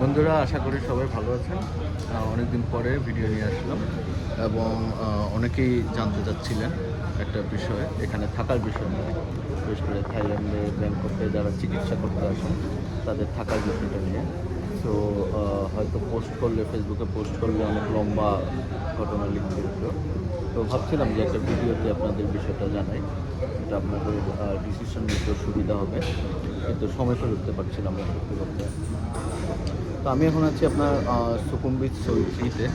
বন্ধুরা, আশা করি সবাই ভালো আছেন। অনেক দিন পরে ভিডিও নিয়ে আসলাম এবং অনেকেই জানতে চাচ্ছিলেন একটা বিষয়। এখানে থাকার বিষয় নিয়ে, বিশেষ করে থাইল্যান্ডে ব্যাংককে যারা চিকিৎসা করতে আসেন, তাদের থাকার বিষয়টা নিয়ে। তো হয়তো পোস্ট করলে, ফেসবুকে পোস্ট করলে অনেক লম্বা ঘটনা লিখতে হতো। তো ভাবছিলাম যে একটা ভিডিওতে আপনাদের বিষয়টা জানাই। এটা আপনাদের ডিসিশন নিতেও সুবিধা হবে। কিন্তু সময় করে উঠতে পারছিলাম না সত্যি তো আমি এখন আছি আপনার সুকুম্বিত সই থ্রিতে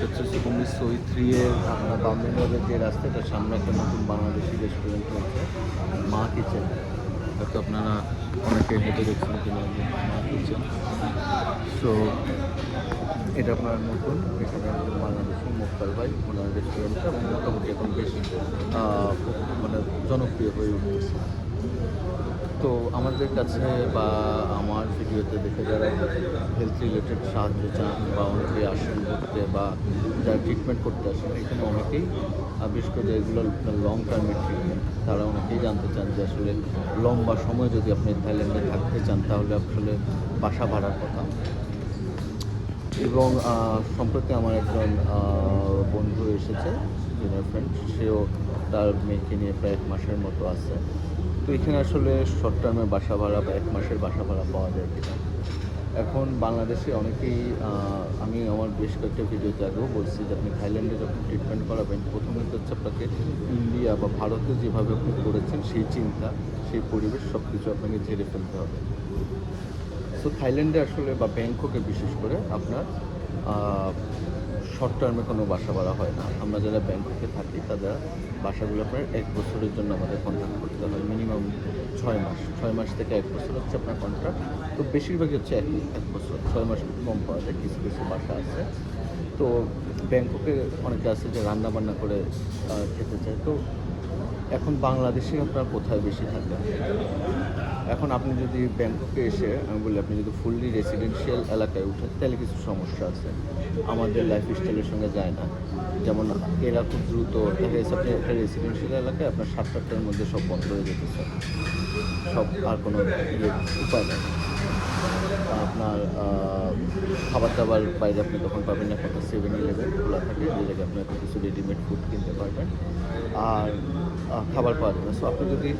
হচ্ছে সুকুম্বিত সই থ্রি এর আপনার বামদিন রোডের যে রাস্তাটার সামনে একটা নতুন বাংলাদেশি রেস্টুরেন্ট হয়েছে মা কিচেন। হয়তো আপনারা অনেকে হেঁটে দেখছেন কিনা মা কিচেন। সো এটা আপনার নতুন, এখানে একজন বাংলাদেশি মোক্তার ভাই, ওনার রেস্টুরেন্টটা মোটামুটি এখন বেশ মানে জনপ্রিয় হয়ে উঠতেছে তো আমাদের কাছে বা আমার ভিডিওতে দেখে যারা হেলথ রিলেটেড সাহায্য চান বা অনেকে আসেন করতে বা যারা ট্রিটমেন্ট করতে আসেন, এখানে অনেকেই বিশেষ করে এগুলো লং টার্মের ট্রিটমেন্ট তারা অনেকেই জানতে চান যে আসলে লম্বা সময় যদি আপনি থাইল্যান্ডে থাকতে চান, তাহলে আসলে বাসা ভাড়ার কথা। এবং সম্প্রতি আমার একজন বন্ধু এসেছে ফ্রেন্ড সেও তার মেয়েকে নিয়ে প্রায় এক মাসের মতো আছে। তো এখানে আসলে শর্ট টার্মে বাসা ভাড়া বা এক মাসের বাসা ভাড়া পাওয়া যায় কিনা। এখন বাংলাদেশে অনেকেই আমি আমার বেশ কয়েকটা ভিডিওতে আগেও বলছি যে আপনি থাইল্যান্ডে যখন ট্রিটমেন্ট করাবেন, প্রথমে তো হচ্ছে আপনাকে ইন্ডিয়া বা ভারতে যেভাবে আপনি করেছেন সেই চিন্তা, সেই পরিবেশ সব কিছু আপনাকে ঝেড়ে ফেলতে হবে। সো থাইল্যান্ডে আসলে বা ব্যাংককে বিশেষ করে আপনার শর্ট টার্মে কোনো বাসা ভাড়া হয় না। আমরা যারা ব্যাংককে থাকি তাদের বাসাগুলো আপনার এক বছরের জন্য আমাদের কন্ট্রাক্ট করতে হয় মিনিমাম ছয় মাস। ছয় মাস থেকে এক বছর হচ্ছে আপনার কন্ট্রাক্ট তো বেশিরভাগই হচ্ছে এক এক বছর। ছয় মাস কম পাওয়া যায়, কিছু কিছু বাসা আছে। তো ব্যাংককে অনেকে আছে যে রান্না বান্না করে খেতে চায়। তো এখন বাংলাদেশে আপনার কোথায় বেশি থাকবেন এখন আপনি যদি ব্যাংককে এসে, আমি বলি আপনি যদি ফুললি রেসিডেন্সিয়াল এলাকায় উঠেন তাহলে কিছু সমস্যা আছে। আমাদের লাইফ স্টাইলের সঙ্গে যায় না। যেমন এরা খুব দ্রুত, দেখা আপনি একটা রেসিডেন্সিয়াল এলাকায় আপনার সাত সাতটার মধ্যে সব বন্ধ হয়ে যেতে যেতেছে। সব আর কোনো ইয়ে উপায় নেই। আপনার খাবার দাবার বাইরে আপনি তখন পাবেন না কত সেভেন ইলেভেন খোলা থাকে, যে জায়গায় আপনি কিছু রেডিমেড ফুড কিনতে পারবেন। আর খাবার পাওয়া যাবে। সো আপনি যদি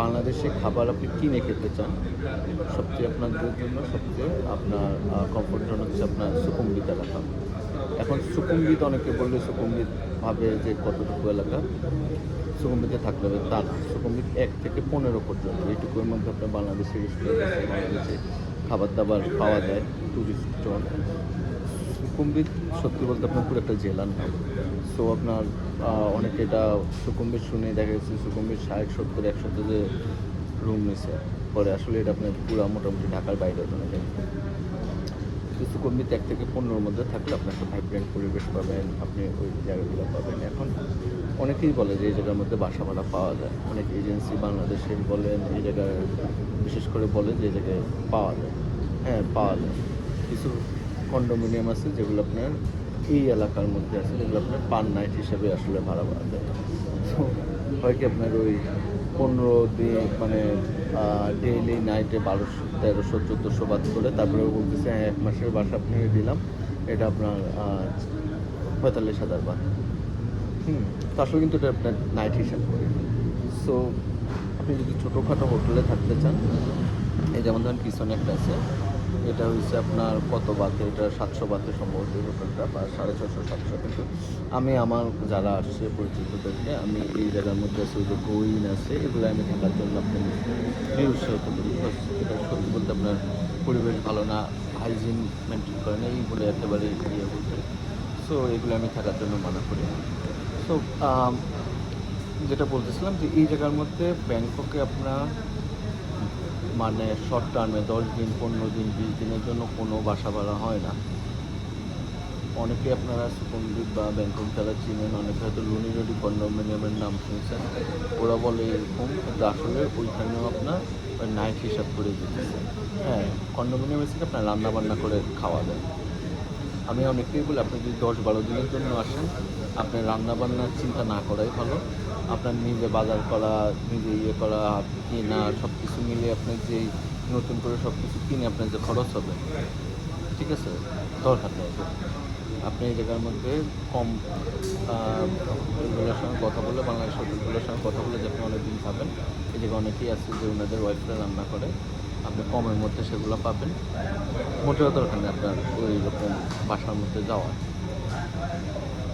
বাংলাদেশে খাবার আপনি কিনে খেতে চান, সবচেয়ে আপনাদের জন্য সবচেয়ে আপনার কমফোর্ট জোন হচ্ছে আপনার সুকুম্বিত এলাকা। এখন সুকুম্বিত অনেকে বললে সুকুম্বিত ভাবে যে কতটুকু এলাকা সুকুম্বিতে থাকতে হবে। তার সুকুম্বিত এক থেকে পনেরো পর্যন্ত। এইটুকুর মধ্যে আপনার বাংলাদেশে রেস্টুরেন্ট বাংলাদেশে খাবার দাবার পাওয়া যায় টুরিস্ট জোন সুকুম্বিত সত্যি বলতে আপনার পুরো একটা জেলার নাম। সো আপনার অনেকে এটা সুকুম্বিত শুনে দেখা গেছে সুকুম্বিত ষাট সত্তর একশোতে যে রুম নিছে। পরে আসলে এটা আপনার পুরো মোটামুটি ঢাকার বাইরে ওখানে সুকুম্বিত এক থেকে পনেরোর মধ্যে থাকলে আপনি একটা ভাইব্রেন্ট পরিবেশ পাবেন, আপনি ওই জায়গাগুলো পাবেন। এখন অনেকেই বলে যে এই জায়গার মধ্যে বাসা ভাড়া পাওয়া যায়। অনেক এজেন্সি বাংলাদেশের বলেন, এই জায়গায় বিশেষ করে বলে যে এই জায়গায় পাওয়া যায়। হ্যাঁ পাওয়া যায়। কিছু কন্ডোমিনিয়াম আছে যেগুলো আপনার এই এলাকার মধ্যে আছে, যেগুলো আপনার পার নাইট হিসাবে আসলে ভাড়া যায়। তো হয় কি আপনার ওই পনেরো দিন মানে ডেইলি নাইটে বারোশো, তেরোশো, চোদ্দোশো বাদ করে তারপরে বলতেছে হ্যাঁ এক মাসের বাসা আপনাকে দিলাম। এটা আপনার পঁয়তাল্লিশ হাজার বাদ। হুম, তো আসলে কিন্তু এটা আপনার নাইট হিসাব করে। সো আপনি যদি ছোটোখাটো হোটেলে থাকতে চান, এই যেমন ধরেন পিছনে একটা আছে এটা হচ্ছে আপনার কত বাতে? এটা সাতশো বাতে সম্ভবত হোটেলটা, বা সাড়ে ছশো সাতশো। কিন্তু আমি আমার যারা আসছে পরিচিতদেরকে আমি এই জায়গার মধ্যে আছে যে গোইন আছে, এগুলো আমি থাকার জন্য আপনি নিরুৎসাহিত করি এটা সত্যি বলতে আপনার পরিবেশ ভালো না হাইজিন মেনটেন করে না, এই বলে একেবারে ইয়ে বলতে। সো এগুলো আমি থাকার জন্য মানা করি। সো যেটা বলতেছিলাম যে এই জায়গার মধ্যে ব্যাংককে আপনার মানে শর্ট টার্মে দশ দিন, পনেরো দিন, বিশ দিনের জন্য কোনো বাসা ভাড়া হয় না। অনেকে আপনারা সুকুমদ্বীপ বা ব্যাংকক যারা চিনেন, অনেকে হয়তো লুনিরডি কন্ডোমিনিয়ামের নাম শুনছেন। ওরা বলে এরকম, কিন্তু আসলে ওইখানেও আপনার নাইট হিসাব করে দিতেছে হ্যাঁ কন্ডোমিনিয়ামে আপনার রান্না বান্না করে খাওয়া যায়। আমি অনেকেই বলি, আপনি যদি দশ বারো দিনের জন্য আসেন, আপনার রান্না বান্নার চিন্তা না করাই ভালো। আপনার নিজে বাজার করা, নিজে ইয়ে করা, কেনা সব কিছু মিলে আপনার যেই নতুন করে সব কিছু কিনে আপনার যে খরচ হবে, ঠিক আছে? দরকার নেই। আপনি এই জায়গার মধ্যে কম সঙ্গে কথা বলে বাংলাদেশ হোটেলগুলোর সঙ্গে কথা বলে যে আপনি অনেকদিন খাবেন। এই জায়গায় অনেকেই আছে যে ওনাদের ওয়াইফরা রান্না করে। আপনি কমের মধ্যে সেগুলো পাবেন। মোটেও দরকার নেই আপনার ওই রকম বাসার মধ্যে যাওয়ার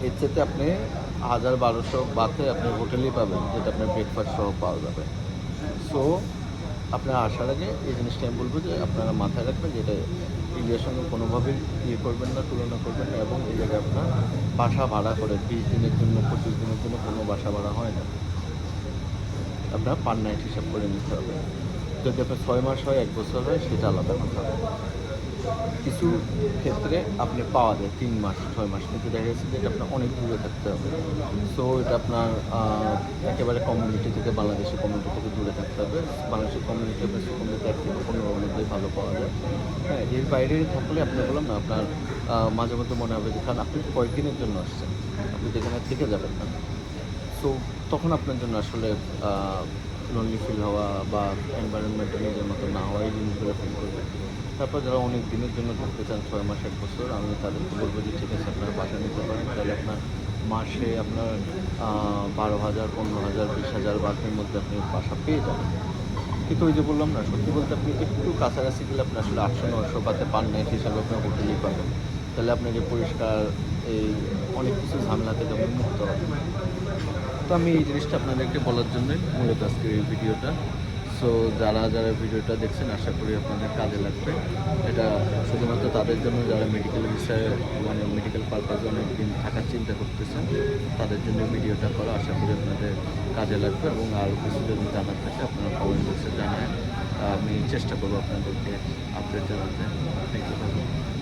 এর চেয়ে আপনি হাজার বারোশো বাদে আপনি হোটেলেই পাবেন, যেটা আপনার ব্রেকফাস্ট সহ পাওয়া যাবে। সো আপনার আসার আগে এই জিনিসটা আমি বলব যে আপনারা মাথায় রাখবেন যে এটা ইন্ডিয়ার সঙ্গে কোনোভাবেই ইয়ে করবেন না, তুলনা করবেন না, এবং এই জায়গায় আপনার বাসা ভাড়া করে, বিশ দিনের জন্য, পঁচিশ দিনের জন্য কোনো বাসা ভাড়া হয় না। আপনার পার নাইট হিসাব করে নিতে হবে। যদি আপনার ছয় মাস হয়, এক বছর হয়, সেটা আলাদা কথা। কিছু ক্ষেত্রে আপনি পাওয়া যায় তিন মাস, ছয় মাস, কিন্তু দেখা যাচ্ছে যে এটা আপনার অনেক দূরে থাকতে হবে। সো এটা আপনার একেবারে কমিউনিটি থেকে, বাংলাদেশের কমিউনিটি থেকে দূরে থাকতে হবে। বাংলাদেশের কমিউনিটি আপনার কমিউনিটি এক থেকে পনেরোর ভালো পাওয়া যায়। হ্যাঁ এর বাইরে থাকলে আপনি বললাম না, আপনার মাঝে মধ্যে মনে হবে যে কারণ আপনি কয়েকদিনের জন্য আসছেন। আপনি যেখানে থেকে যাবেন না। সো তখন আপনার জন্য আসলে লোনলি ফিল হওয়া বা এনভায়রনমেন্টে নিজের মতো না হওয়া এই জিনিসগুলো ফিল করবে। তারপর যারা অনেক দিনের জন্য থাকতে চান, ছয় মাস, এক বছর, আমি তাদেরকে বলব যে, ঠিক আছে, আপনারা বাসা নিতে পারেন। তাহলে আপনার মাসে আপনার বারো হাজার, পনেরো হাজার, বিশ হাজার বাসের মধ্যে আপনি বাসা পেয়ে যাবেন। কিন্তু ওই যে বললাম না, সত্যি বলতে আপনি একটু কাছাকাছি গেলে আপনি আসলে আটশো নশো পাতে পান নাইট হিসাবে আপনার হোটেলেই পাবেন। তাহলে আপনি যে পরিষ্কার, এই অনেক কিছু ঝামেলা থেকে আপনি তো আমি এই জিনিসটা আপনাদেরকে বলার জন্যই মূলত আজকের এই ভিডিওটা। সো যারা যারা ভিডিওটা দেখছেন, আশা করি আপনাদের কাজে লাগবে। এটা শুধুমাত্র তাদের জন্য যারা মেডিকেল বিষয়ে মানে মেডিকেল পারপাসে অনেক দিন থাকার চিন্তা করতেছেন, তাদের জন্য ভিডিওটা করা আশা করি আপনাদের কাজে লাগবে এবং আরও কিছু যদি জানার থাকে, আপনারা কমেন্ট বক্সে জানায়। আমি চেষ্টা করব আপনাদেরকে আপডেট জানাতে। Thank you